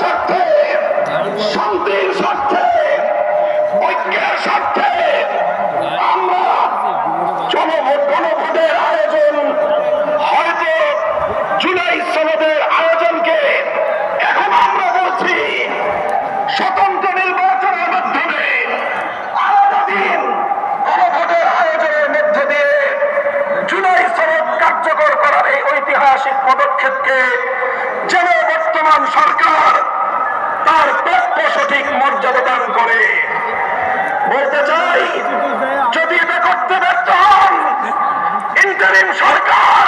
স্বার্থে, শান্তির স্বার্থে, ঐক্যের স্বার্থে আয়োজন, হয়তো জুলাই আয়োজনকে এখন আমরা বলছি স্বতন্ত্র নির্বাচনের মাধ্যমে আলাদা দিন গণভোটের আয়োজনের মধ্য দিয়ে জুলাই সনদ কার্যকর করার এই ঐতিহাসিক পদক্ষেপকে সরকার তার প্রাপ্য সঠিক মর্যাদা দান করে। বলতে চাই যদি এটা করতে ব্যর্থ হন ইন্টারিম সরকার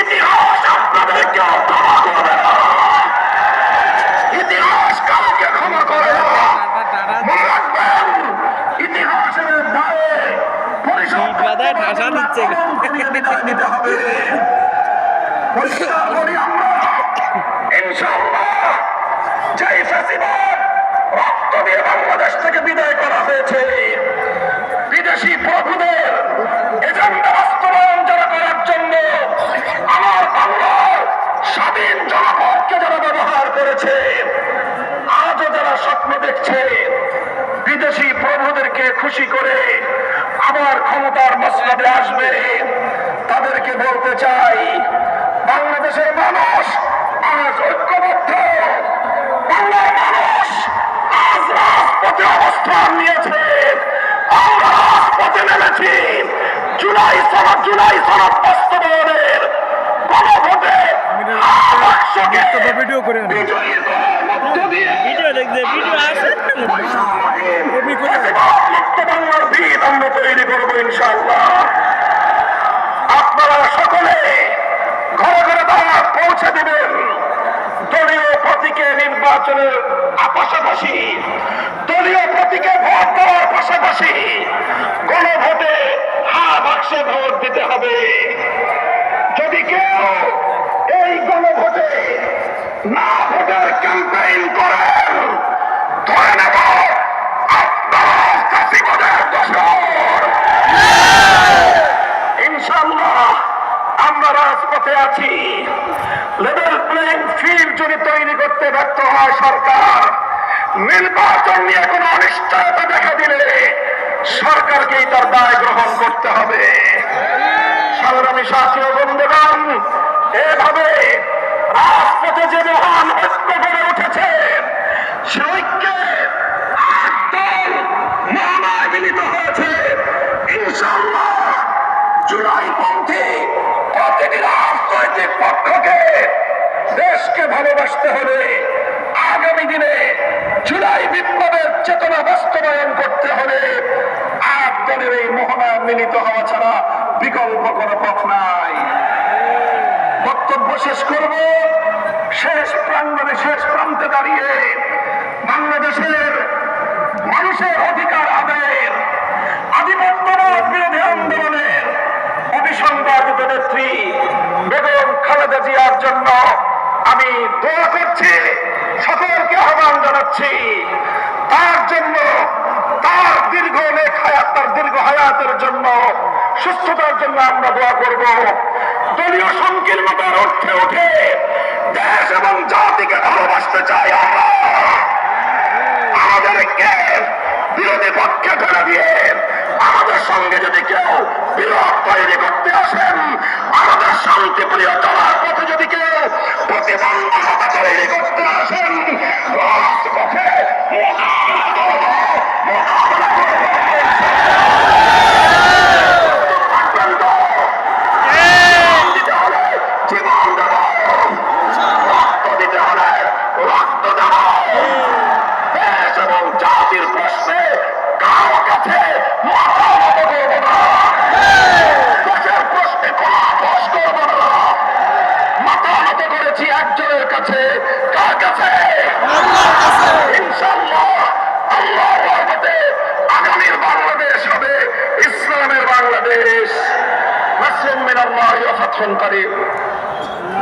ইতিহাস আপনাদেরকে ক্ষমা করবে না ইতিহাস কাউকে ক্ষমা করে না মনে রাখবেন ইতিহাসের দায়ে পরিশোধ। হবে পরিষ্কার করি আমরা ইনশাআল্লাহ দিয়ে বাংলাদেশ থেকে বিদায় করা হয়েছে। বিদেশি প্রভুদের এজেন্ডা বাস্তবায়ন করার জন্য আমার বাংলার স্বাধীন জনপদকে যারা ব্যবহার করেছে, আজও যারা স্বপ্ন দেখছে, বিদেশি প্রভুদেরকে খুশি করে আবার ক্ষমতার মসলাদে আসবে। তাদেরকে বলতে চাই, বাংলাদেশের মানুষ আজ ঐক্যবদ্ধ। বাংলার মানুষ আজ রাজপথে অবস্থান নিয়েছে। আমরা রাজপথে নেমেছি। জুলাই সনদ জুলাই সনদ বাস্তবায়নের গণভোটে ভিডিও করে আনি। বিজয়ীর মধ্য দিয়ে ভিডিও দেখছে ভিডিও আছে। কপি করে আনি। মুক্ত বাংলার ভিত আমরা তৈরি করব ইনশাআল্লাহ। নির্বাচনের পাশাপাশি দলীয় প্রতীকে ভোট দেওয়ার পাশাপাশি গণভোটে হা বাক্সে ভোট দিতে হবে যদি কেউ এই গণভোটে না ভোটের ক্যাম্পেইন করেন ধরে নেব আপনারা ফাঁসিবাদের দোষর ইনশাল্লাহ আমরা রাজপথে আছি। লেভেল প্লেইং ফিল্ড যদি তৈরি করতে ব্যর্থ হয় সরকার, নির্বাচন নিয়ে কোনো অনিশ্চয়তা দেখা দিলে সরকারকেই তার দায় গ্রহণ করতে হবে। সংগ্রামী শাসীয় বন্ধুগণ, এভাবে রাজপথে যে মহান ঐক্য গড়ে উঠেছে, সে আট মিলিত হয়েছে। ইনশাল্লাহ জুলাই পন্থী রাজনৈতিক পক্ষকে দেশকে ভালোবাসতে হবে আগামী দিনে জুলাই বিপ্লবের চেতনা বাস্তবায়ন করতে হবে আট দলের এই মোহনায় মিলিত হওয়া ছাড়া বিকল্প কোনো পথ নাই। বক্তব্য শেষ করব। শেষ প্রাঙ্গণে শেষ প্রান্তে দাঁড়িয়ে বাংলাদেশের মানুষের অধিকার আদায়ের দোয়া করছি, সকলকে আহ্বান জানাচ্ছি। তার জন্য, তার দীর্ঘ নেক হায়াত, তার দীর্ঘ হায়াতের জন্য, সুস্থতার জন্য আমরা দোয়া করব। দলীয় সংকীর্ণতার অর্থে উঠে দেশ এবং জাতিকে ভালোবাসতে চাই আমরা। আমাদেরকে বিরোধী পক্ষে ফেলে দিয়ে আমাদের সঙ্গে যদি কেউ বিরোধ তৈরি করতে আসেন, আমাদের শান্তি প্রিয় হবে ইসলামের